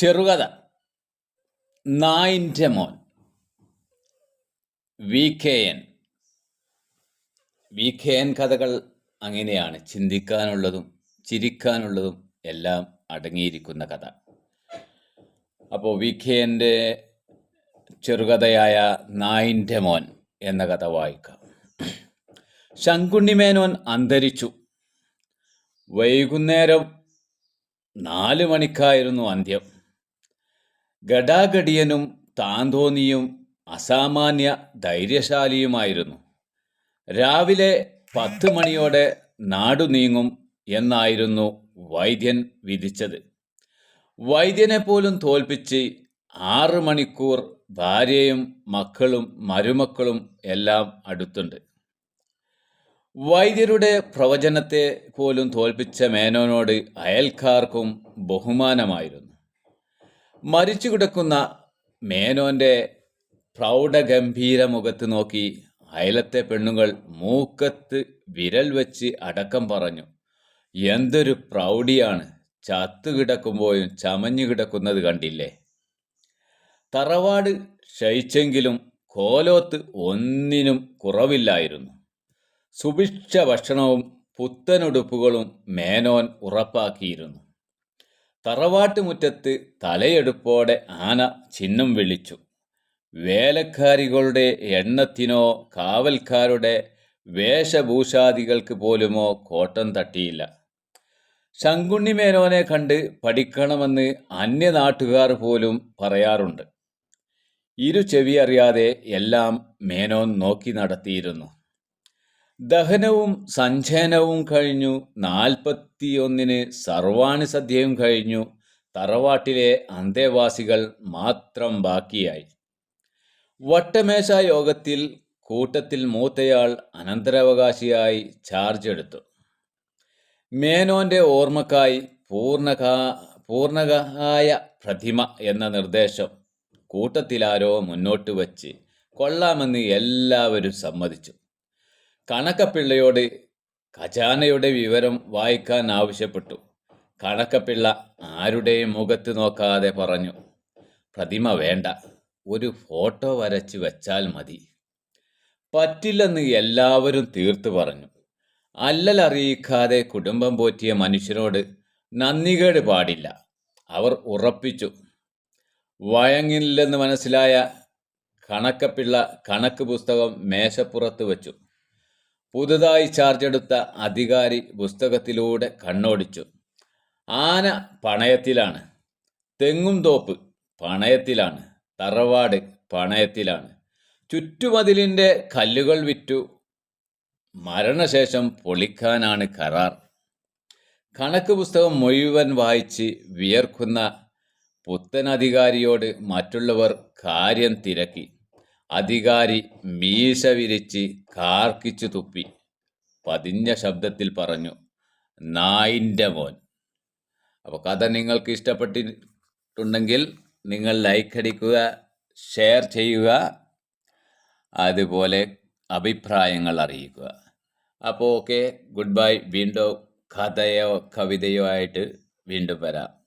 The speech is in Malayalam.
ചെറുകഥ. നായിന്റെ മോൻ. V K N V K N കഥകൾ അങ്ങനെയാണ്. ചിന്തിക്കാനുള്ളതും ചിരിക്കാനുള്ളതും എല്ലാം അടങ്ങിയിരിക്കുന്ന കഥ. അപ്പോൾ വി കെ എന്റെ ചെറുകഥയായ നായിന്റെ മോൻ എന്ന കഥ വായിക്കാം. ശങ്കുണ്ണിമേനോൻ അന്തരിച്ചു. വൈകുന്നേരം നാല് മണിക്കായിരുന്നു അന്ത്യം. ഗടാഗടിയനും താന്തോന്നിയും അസാമാന്യ ധൈര്യശാലിയുമായിരുന്നു. രാവിലെ പത്ത് മണിയോടെ നാടു നീങ്ങും എന്നായിരുന്നു വൈദ്യൻ വിധിച്ചത്. വൈദ്യനെ പോലും തോൽപ്പിച്ച് ആറ് മണിക്കൂർ ഭാര്യയും മക്കളും മരുമക്കളും എല്ലാം അടുത്തുണ്ട്. വൈദ്യരുടെ പ്രവചനത്തെ പോലും തോൽപ്പിച്ച മേനോനോട് അയൽക്കാർക്കും ബഹുമാനമായിരുന്നു. മരിച്ചു കിടക്കുന്ന മേനോന്റെ പ്രൗഢഗംഭീര മുഖത്ത് നോക്കി അയലത്തെ പെണ്ണുങ്ങൾ മൂക്കത്ത് വിരൽ വെച്ച് അടക്കം പറഞ്ഞു എന്തൊരു പ്രൗഢിയാണ്. ചത്തു കിടക്കുമ്പോഴും ചമഞ്ഞു കിടക്കുന്നത് കണ്ടില്ലേ? തറവാട് ശയിച്ചെങ്കിലും കോലോത്ത് ഒന്നിനും കുറവില്ലായിരുന്നു. സുഭിക്ഷ ഭക്ഷണവും പുത്തനുടുപ്പുകളും മേനോൻ ഉറപ്പാക്കിയിരുന്നു. തറവാട്ടുമുറ്റത്ത് തലയെടുപ്പോടെ ആന ചിഹ്നം വിളിച്ചു. വേലക്കാരികളുടെ എണ്ണത്തിനോ കാവൽക്കാരുടെ വേഷഭൂഷാദികൾക്ക് പോലുമോ കോട്ടം തട്ടിയില്ല. ശങ്കുണ്ണി മേനോനെ കണ്ട് പഠിക്കണമെന്ന് അന്യനാട്ടുകാർ പോലും പറയാറുണ്ട്. ഇരു ചെവി അറിയാതെ എല്ലാം മേനോൻ നോക്കി നടത്തിയിരുന്നു. ദഹനവും സഞ്ചയനവും കഴിഞ്ഞു. നാൽപ്പത്തിയൊന്നിന് സർവാണി സദ്യയും കഴിഞ്ഞു. തറവാട്ടിലെ അന്തേവാസികൾ മാത്രം ബാക്കിയായി. വട്ടമേശ യോഗത്തിൽ കൂട്ടത്തിൽ മൂത്തയാൾ അനന്തരാവകാശിയായി ചാർജ് എടുത്തു. മേനോന്റെ ഓർമ്മക്കായി പൂർണകാ പൂർണകായ പ്രതിമ എന്ന നിർദ്ദേശം കൂട്ടത്തിലാരോ മുന്നോട്ട് വച്ച് കൊള്ളാമെന്ന് എല്ലാവരും സമ്മതിച്ചു. കണക്കപ്പിള്ളയോട് ഖജാനയുടെ വിവരം വായിക്കാൻ ആവശ്യപ്പെട്ടു. കണക്കപ്പിള്ള ആരുടെയും മുഖത്ത് നോക്കാതെ പറഞ്ഞു പ്രതിമ വേണ്ട ഒരു ഫോട്ടോ വരച്ച് വെച്ചാൽ മതി. പറ്റില്ലെന്ന് എല്ലാവരും തീർത്തു പറഞ്ഞു. അല്ലലറിയിക്കാതെ കുടുംബം പോറ്റിയ മനുഷ്യനോട് നന്ദികേട് പാടില്ല. അവർ ഉറപ്പിച്ചു. വഴങ്ങില്ലെന്ന് മനസ്സിലായ കണക്കപ്പിള്ള കണക്ക് പുസ്തകം മേശപ്പുറത്ത് വച്ചു. പുതുതായി ചാർജ് എടുത്ത അധികാരി പുസ്തകത്തിലൂടെ കണ്ണോടിച്ചു. ആന പണയത്തിലാണ്. തെങ്ങും തോപ്പ് പണയത്തിലാണ്. തറവാട് പണയത്തിലാണ്. ചുറ്റുമതിലിന്റെ കല്ലുകൾ വിറ്റു. മരണശേഷം പൊളിക്കാനാണ് കരാർ. കണക്ക് പുസ്തകം മുഴുവൻ വായിച്ച് വിയർക്കുന്ന പുത്തൻ അധികാരിയോട് മറ്റുള്ളവർ കാര്യം തിരക്കി. അധികാരി മീശ വിരിച്ച് കാർക്കിച്ചു തുപ്പി. പതിഞ്ഞ ശബ്ദത്തിൽ പറഞ്ഞു നായിന്റെ മോൻ. അപ്പോൾ കഥ നിങ്ങൾക്ക് ഇഷ്ടപ്പെട്ടിട്ടുണ്ടെങ്കിൽ നിങ്ങൾ ലൈക്ക് അടിക്കുക ഷെയർ ചെയ്യുക അതുപോലെ അഭിപ്രായങ്ങൾ അറിയിക്കുക. അപ്പോൾ ഓക്കെ ഗുഡ് ബൈ വീണ്ടും കഥയോ കവിതയോ ആയിട്ട് വീണ്ടും വരാം.